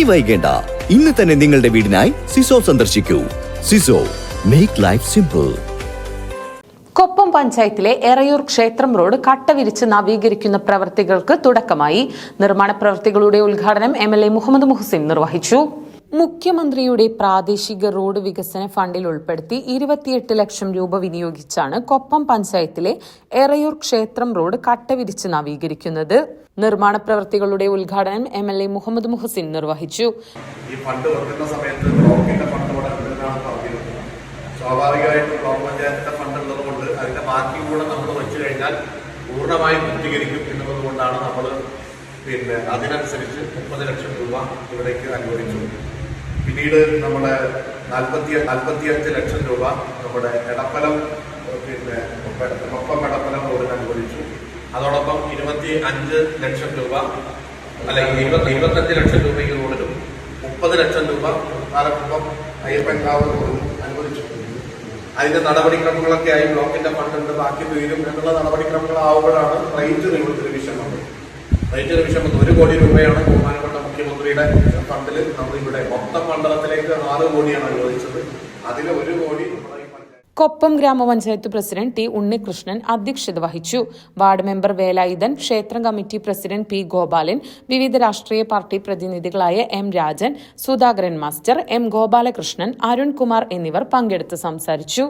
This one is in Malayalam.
ഇനി വൈകേണ്ട. ഇന്ന് തന്നെ നിങ്ങളുടെ വീടിനായി സിസോ സന്ദർശിക്കൂ. സിസോ മേക്ക് ലൈഫ് സിമ്പിൾ കൊപ്പം പഞ്ചായത്തിലെ എറയൂർ ക്ഷേത്രം റോഡ് കട്ടവിരിച്ച് നവീകരിക്കുന്ന പ്രവർത്തികൾക്ക് തുടക്കമായി. നിർമ്മാണ പ്രവൃത്തികളുടെ ഉദ്ഘാടനം M L A Muhammad Muhsin നിർവഹിച്ചു. മുഖ്യമന്ത്രിയുടെ പ്രാദേശിക റോഡ് വികസന ഫണ്ടിൽ ഉൾപ്പെടുത്തി ഇരുപത്തിയെട്ട് ലക്ഷം രൂപ വിനിയോഗിച്ചാണ് കൊപ്പം പഞ്ചായത്തിലെ എറയൂർ ക്ഷേത്രം റോഡ് കട്ടവിരിച്ച് നവീകരിക്കുന്നത്. നിർമ്മാണ പ്രവൃത്തികളുടെ ഉദ്ഘാടനം M L A Muhammad Muhsin നിർവഹിച്ചു. ഈ ഫണ്ട് സമയത്ത് ബാക്കി നമ്മൾ നമ്മൾ പിന്നെ അതിനനുസരിച്ച് മുപ്പത് ലക്ഷം രൂപ ഇവിടേക്ക് അനുവദിച്ചു പിന്നീട് നമ്മുടെ നാൽപ്പത്തി നാൽപ്പത്തിയഞ്ച് ലക്ഷം രൂപ നമ്മുടെ എടപ്പലം പിന്നെ ഒപ്പം എടപ്പലം റോഡിന് അനുവദിച്ചു. അതോടൊപ്പം ഇരുപത്തി അഞ്ച് ലക്ഷം രൂപ അല്ല ഇരുപത്തി ഇരുപത്തഞ്ച് ലക്ഷം രൂപ ഈ റോഡിലും മുപ്പത് ലക്ഷം രൂപ പാലക്കുപ്പം അയ്യപ്പൻകാവ് റോഡിലും അനുവദിച്ചു. അതിന്റെ നടപടിക്രമങ്ങളൊക്കെ ആയി ബ്ലോക്കിന്റെ ഫണ്ട് ബാക്കി തീരും എന്നുള്ള നടപടിക്രമങ്ങളാവുമ്പോഴാണ് റേറ്റ് റിവിഷൻ വന്നത്. റേറ്റ് റിവിഷൻ വന്നത് ഒരു കോടി രൂപയാണ് മുഖ്യമന്ത്രിയുടെ ഫണ്ടിൽ നമ്മൾ ഇവിടെ മൊത്തം മണ്ഡലത്തിലേക്ക് ആറ് കോടിയാണ് അനുവദിച്ചത്. അതിൽ ഒരു കോടി കൊപ്പം ഗ്രാമപഞ്ചായത്ത് പ്രസിഡന്റ് ടി ഉണ്ണികൃഷ്ണൻ അധ്യക്ഷത വഹിച്ചു. വാർഡ് മെമ്പർ വേലായുധൻ ക്ഷേത്രം കമ്മിറ്റി പ്രസിഡന്റ് പി ഗോപാലൻ വിവിധ രാഷ്ട്രീയ party പ്രതിനിധികളായ M Rajan Sudhakaran master M Gopalakrishnan Arunkumar എന്നിവർ പങ്കെടുത്ത് സംസാരിച്ചു.